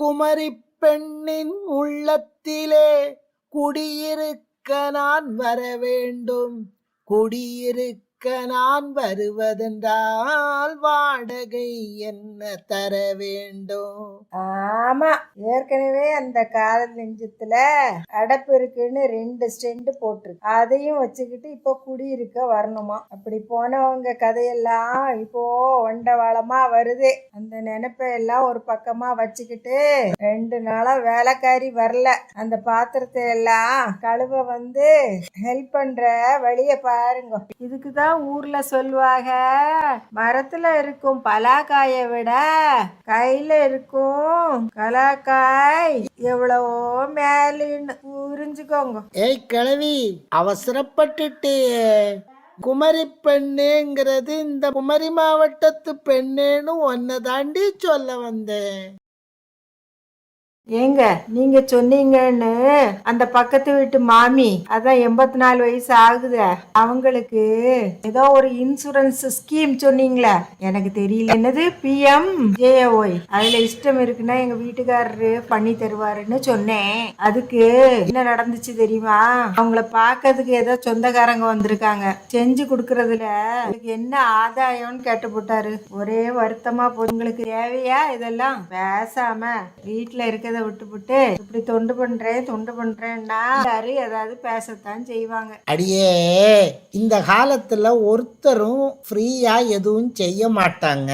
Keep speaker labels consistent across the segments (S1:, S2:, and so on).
S1: குமரி பெண்ணின் உள்ளத்திலே குடியிருக்க நான் வர வேண்டும். குடியிருக்க நான் வருவதென்றால் வாடகை என்ன தர வேண்டும்?
S2: ஆமா ஏற்கனவே அந்த காதல் நெஞ்சத்துல அடப்பு இருக்குன்னு ரெண்டு ஸ்டெண்ட் போட்டிருக்கு. அதையும் வச்சுக்கிட்டு இப்போ குடியிருக்க வரணுமா? அப்படி போனவங்க கதையெல்லாம் இப்போ வண்டவாளமா வருது. அந்த நினைப்பை எல்லாம் ஒரு பக்கமா வச்சுக்கிட்டு ரெண்டு நாளா வேலைக்காரி வரல. அந்த பாத்திரத்தை எல்லாம் கழுவ வந்து ஹெல்ப் பண்ற வழிய பாருங்க. இதுக்கு தான் ஊர்ல சொல்லுவாங்க மரத்துல இருக்கும் பலாக்காயை விட கையில இருக்கும் கலாக்காய் எவ்வளவோ மேலின்னு புரிஞ்சுக்கோங்க.
S1: ஏய் கிழவி அவசரப்பட்டுட்டு குமரி பெண்ணுங்கிறது இந்த குமரி மாவட்டத்து பெண்ணேன்னு ஒன்ன தாண்டி சொல்ல வந்தேன்.
S2: ஏங்க நீங்க சொன்னீங்கன்னு அந்த பக்கத்து வீட்டு மாமி அதான் எண்பத்தி நாலு வயசு ஆகுது அவங்களுக்கு ஏதோ ஒரு இன்சூரன்ஸ் ஸ்கீம் சொன்னீங்களே. எனக்கு தெரியல. என்னது? பிஎம் ஜேஓய் அதுல இஷ்டம் இருக்குன்னா எங்க வீட்டுக்காரரு பண்ணி தருவாருன்னு சொன்னேன். அதுக்கு என்ன நடந்துச்சு தெரியுமா? அவங்கள பார்க்கறதுக்கு ஏதோ சொந்தக்காரங்க வந்திருக்காங்க. செஞ்சு கொடுக்கறதுல என்ன ஆதாயம்னு கேட்டு போட்டாரு ஒரே வருத்தமா போய் உங்களுக்கு தேவையா இதெல்லாம்? பேசாம வீட்டுல இருக்கத விட்டுப்புட்டு இப்படி தொண்டு பண்றேன் தொண்டு பண்றேன்னா எல்லாரும் ஏதாவது பேசத்தான் செய்வாங்க.
S1: அடியே இந்த காலத்துல ஒருத்தரும் ஃப்ரீயா எதுவும் செய்ய மாட்டாங்க.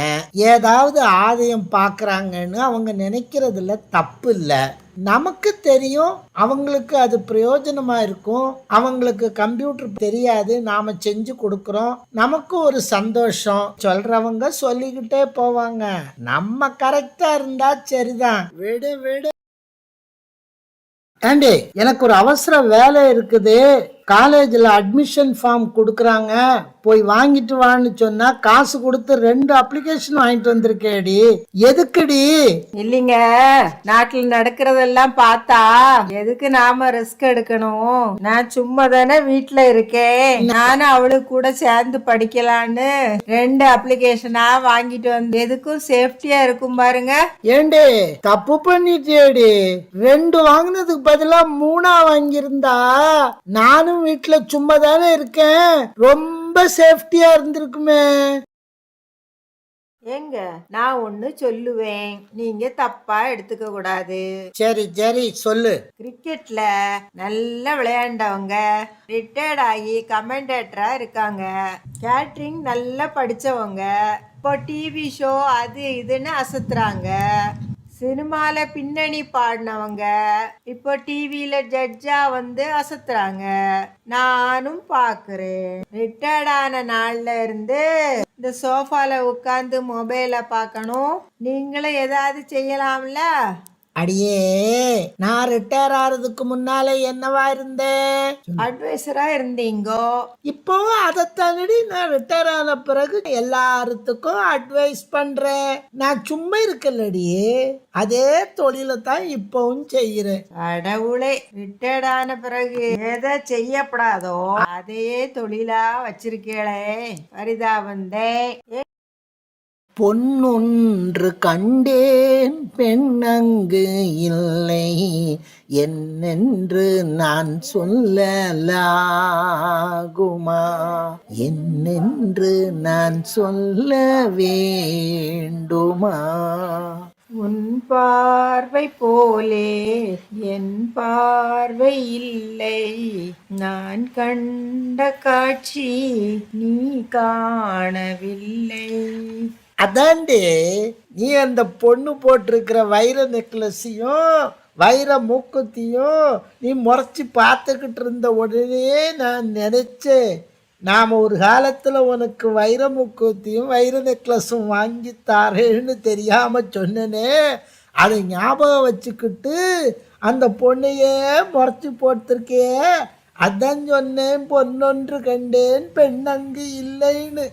S1: ஏதாவது ஆதாயம் பாக்குறாங்கன்னு அவங்க நினைக்கிறதுல தப்பு இல்லை. நமக்கு தெரியும் அவங்களுக்கு அது பிரயோஜனமா இருக்கும். அவங்களுக்கு கம்ப்யூட்டர் தெரியாது நாம செஞ்சு கொடுக்குறோம். நமக்கு ஒரு சந்தோஷம். சொல்றவங்க சொல்லிக்கிட்டே போவாங்க. நம்ம கரெக்டா இருந்தா சரிதான். விடு விடு. ஆண்டி எனக்கு ஒரு அவசர வேலை இருக்குது. காலேஜில் அட்மிஷன் ஃபார்ம் கொடுக்குறாங்க. போய் வாங்கிட்டு வான்னு சொன்னா காசு கொடுத்து ரெண்டு அப்ளிகேஷன் வாங்கிட்டு வந்திருக்கேடி. எதுக்குடி?
S2: இல்லைங்க. நாட்டுல நடக்கிறதெல்லாம் பார்த்தா எதுக்கு நாம ரிஸ்க் எடுக்கணும்? நான் சும்மா தானே வீட்டுல இருக்கேன். நானும் அவளுக்கு கூட சேர்ந்து படிக்கலான்னு ரெண்டு அப்ளிகேஷனா வாங்கிட்டு வந்து எதுக்கும் சேஃப்டியா இருக்கும் பாருங்க.
S1: ஏண்டி? தப்பு பண்ணிட்டியேடி. ரெண்டு வாங்கினதுக்கு பதிலா மூணா வாங்கியிருந்தா நானும் வீட்டுல சும்மா தானே இருக்கேன். ரொம்ப சேஃப்டியா இருந்திருக்குமே.
S2: ஏங்க நான் ஒண்ணு சொல்லுவேன். நீங்க தப்பா எடுத்துக்க கூடாது.
S1: சரி சரி சொல்லு.
S2: கிரிக்கெட்ல நல்லா விளையாண்டவங்க ரிட்டையர்ட் ஆகி கமெண்டேட்டரா இருக்காங்க. கேட்ரிங் நல்லா படிச்சவங்க. இப்போ டிவி ஷோ அது இதுன்னு அசத்துறாங்க. சினிமாவில் பின்னணி பாடினவங்க இப்போ டிவியில் ஜட்ஜா வந்து அசத்துறாங்க. நானும் பார்க்குறேன் ரிட்டையர்ட் ஆன இருந்து இந்த சோஃபாவில் உட்காந்து மொபைலை பார்க்கணும். நீங்களும் ஏதாவது செய்யலாம்ல?
S1: அடியே நான் ரிட்டையர் ஆறதுக்கு முன்னால என்னவா இருந்தேன்
S2: அட்வைசரா இருந்தீங்கோ.
S1: இப்போ அதைத்தானடி நான் ரிட்டையர் ஆன பிறகு எல்லாத்துக்கும் அட்வைஸ் பண்றேன். நான் சும்மா இருக்கலடி. அதே தொழிலை தான் இப்பவும் செய்யறேன்
S2: கடவுளே ரிட்டையர்ட் ஆன பிறகு எதை செய்யப்படாதோ அதையே தொழிலா வச்சிருக்கீங்களே பரிதாபந்தே.
S1: பொன்னொன்று கண்டேன் பெண்ணங்கு இல்லை. என்னென்று நான் சொல்லலாகுமா? என்னென்று நான் சொல்ல வேண்டுமா?
S2: உன் பார்வை போலே என் பார்வை இல்லை. நான் கண்ட காட்சி நீ காணவில்லை.
S1: அதாண்டி நீ அந்த பொண்ணு போட்டிருக்கிற வைர நெக்லஸையும் வைர மூக்குத்தியும் நீ முறைச்சி பார்த்துக்கிட்டு இருந்த உடனே நான் நினச்சேன் நாம் ஒரு காலத்தில் உனக்கு வைர மூக்குத்தியும் வைர நெக்லஸும் வாங்கி தாரேன்னு தெரியாமல் சொன்னனே அதை ஞாபகம் வச்சுக்கிட்டு அந்த பொண்ணையே முறைச்சி போட்டிருக்கே அதான் சொன்னேன் பொன்னொன்று கண்டேன் பெண் அங்கு இல்லைன்னு.